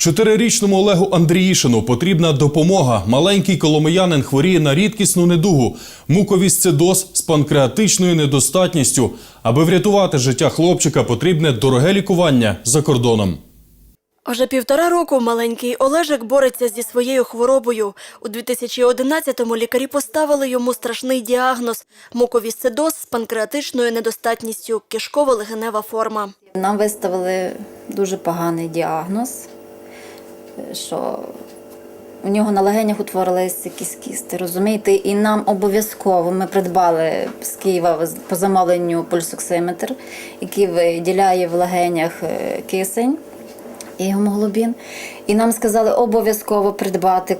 Чотирирічному Олегу Андріїшину потрібна допомога. Маленький коломиянин хворіє на рідкісну недугу – муковісцидоз з панкреатичною недостатністю. Аби врятувати життя хлопчика, потрібне дороге лікування за кордоном. Вже півтора року маленький Олежик бореться зі своєю хворобою. У 2011-му лікарі поставили йому страшний діагноз – муковісцидоз з панкреатичною недостатністю, кишково-легенева форма. Нам виставили дуже поганий діагноз, що у нього на легенях утворились якісь кісти, розумієте? І нам обов'язково ми придбали з Києва по замовленню пульсоксиметр, який виділяє в легенях е, кисень і гемоглобін. І нам сказали обов'язково придбати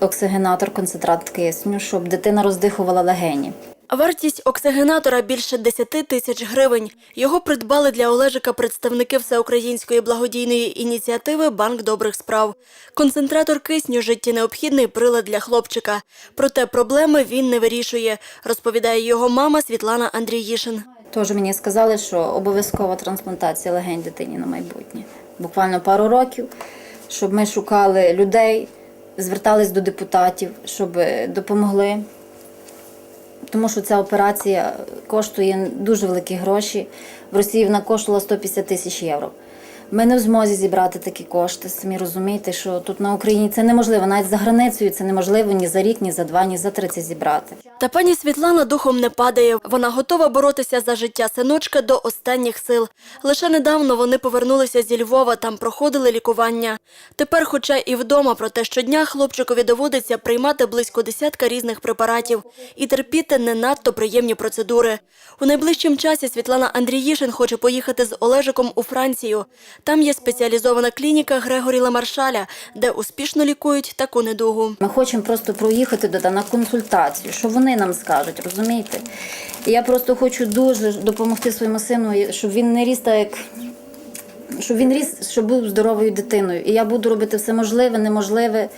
оксигенатор, концентрат кисню, щоб дитина роздихувала легені. Вартість оксигенатора більше 10 тисяч гривень. Його придбали для Олежика представники всеукраїнської благодійної ініціативи «Банк добрих справ». Концентратор кисню – життєнеобхідний прилад для хлопчика. Проте проблеми він не вирішує, розповідає його мама Світлана Андріїшин. Тож мені сказали, що обов'язкова трансплантація легень дитині на майбутнє. Буквально пару років, щоб ми шукали людей, звертались до депутатів, щоб допомогли. Тому що ця операція коштує дуже великі гроші. В Росії вона коштувала 150 тисяч євро. Ми не в змозі зібрати такі кошти. Самі розумієте, що тут на Україні це неможливо. Навіть за границею це неможливо ні за рік, ні за два, ні за три це зібрати. Та пані Світлана духом не падає. Вона готова боротися за життя синочка до останніх сил. Лише недавно вони повернулися зі Львова, там проходили лікування. Тепер, хоча і вдома, проте щодня хлопчикові доводиться приймати близько десятка різних препаратів і терпіти не надто приємні процедури. У найближчим часі Світлана Андріїшин хоче поїхати з Олежиком у Францію. Там є спеціалізована клініка Грегорі Ламаршаля, де успішно лікують таку недугу. Ми хочемо просто проїхати туди на консультацію, що вони нам скажуть, розумієте? Я просто хочу дуже допомогти своєму сину, щоб він не ріс так, як. Щоб він ріс, щоб був здоровою дитиною. І я буду робити все можливе, неможливе,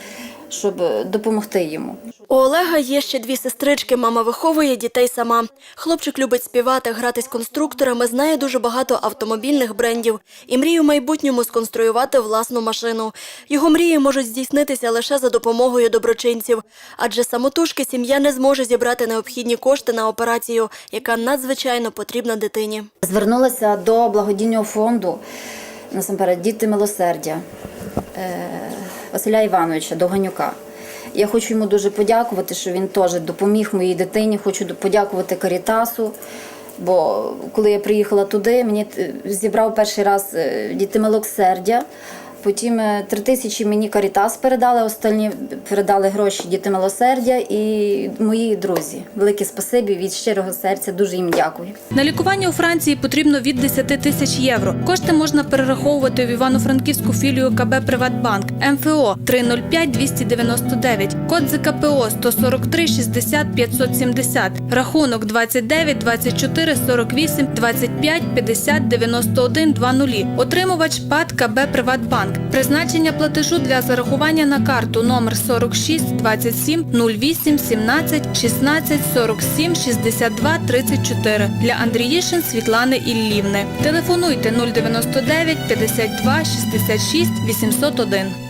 щоб е, допомогти йому. У Олега є ще дві сестрички. Мама виховує дітей сама. Хлопчик любить співати, гратись конструкторами, знає дуже багато автомобільних брендів і мріє в майбутньому сконструювати власну машину. Його мрії можуть здійснитися лише за допомогою доброчинців, адже самотужки сім'я не зможе зібрати необхідні кошти на операцію, яка надзвичайно потрібна дитині. Звернулася до благодійного фонду насамперед діти милосердя е, Василя Івановича Доганюка. Я хочу йому дуже подякувати, що він теж допоміг моїй дитині. Хочу подякувати Карітасу. Бо коли я приїхала туди, мені е, зібрав перший раз дітей діти милосердя. Потім е, три тисячі мені Карітас передали, останні передали гроші діти милосердя і мої друзі. Велике спасибі від щирого серця. Дуже їм дякую. На лікування у Франції потрібно від 10 тисяч євро. Кошти можна перераховувати в Івано-Франківську філію КБ Приватбанк МФО 305 299, код ЗКПО 143 60 570, рахунок 29 24 48 25 50 91 20. Отримувач ПАД КБ Приватбанк. Призначення платежу для зарахування на карту номер 46 27 08 17 16 47 62 34 для Андріїшин Світлани Іллівни. Телефонуйте 099 52 66 801.